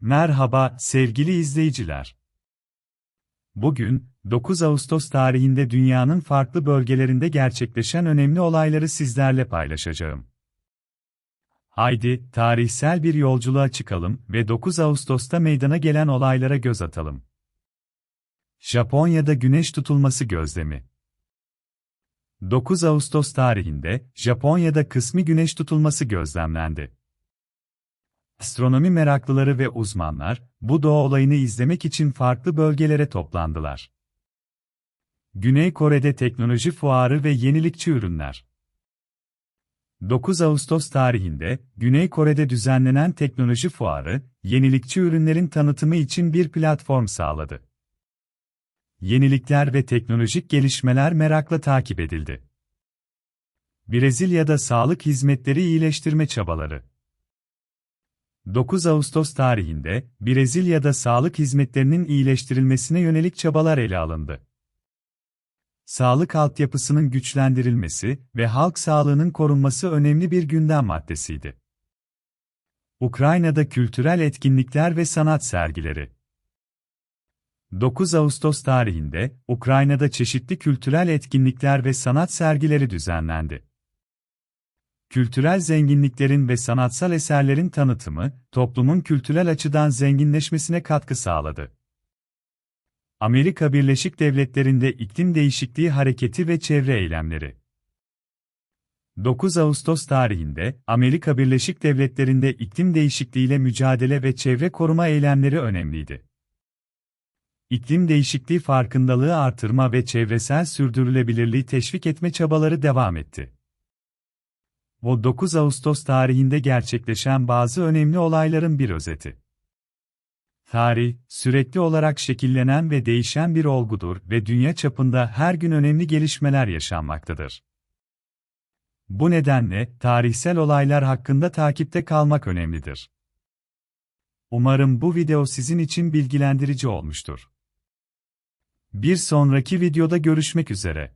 Merhaba sevgili izleyiciler. Bugün 9 Ağustos tarihinde dünyanın farklı bölgelerinde gerçekleşen önemli olayları sizlerle paylaşacağım. Haydi tarihsel bir yolculuğa çıkalım ve 9 Ağustos'ta meydana gelen olaylara göz atalım. Japonya'da güneş tutulması gözlemi 9 Ağustos tarihinde Japonya'da kısmi güneş tutulması gözlemlendi. Astronomi meraklıları ve uzmanlar, bu doğa olayını izlemek için farklı bölgelere toplandılar. Güney Kore'de teknoloji fuarı ve yenilikçi ürünler. 9 Ağustos tarihinde, Güney Kore'de düzenlenen teknoloji fuarı, yenilikçi ürünlerin tanıtımı için bir platform sağladı. Yenilikler ve teknolojik gelişmeler merakla takip edildi. Brezilya'da sağlık hizmetleri iyileştirme çabaları 9 Ağustos tarihinde, Brezilya'da sağlık hizmetlerinin iyileştirilmesine yönelik çabalar ele alındı. Sağlık altyapısının güçlendirilmesi ve halk sağlığının korunması önemli bir gündem maddesiydi. Ukrayna'da kültürel etkinlikler ve sanat sergileri 9 Ağustos tarihinde, Ukrayna'da çeşitli kültürel etkinlikler ve sanat sergileri düzenlendi kültürel zenginliklerin ve sanatsal eserlerin tanıtımı, toplumun kültürel açıdan zenginleşmesine katkı sağladı. Amerika Birleşik Devletleri'nde iklim değişikliği hareketi ve çevre eylemleri 9 Ağustos tarihinde, Amerika Birleşik Devletleri'nde iklim değişikliğiyle mücadele ve çevre koruma eylemleri önemliydi. İklim değişikliği farkındalığı artırma ve çevresel sürdürülebilirliği teşvik etme çabaları devam etti o 9 Ağustos tarihinde gerçekleşen bazı önemli olayların bir özeti. Tarih, sürekli olarak şekillenen ve değişen bir olgudur ve dünya çapında her gün önemli gelişmeler yaşanmaktadır. Bu nedenle, tarihsel olaylar hakkında takipte kalmak önemlidir. Umarım bu video sizin için bilgilendirici olmuştur. Bir sonraki videoda görüşmek üzere.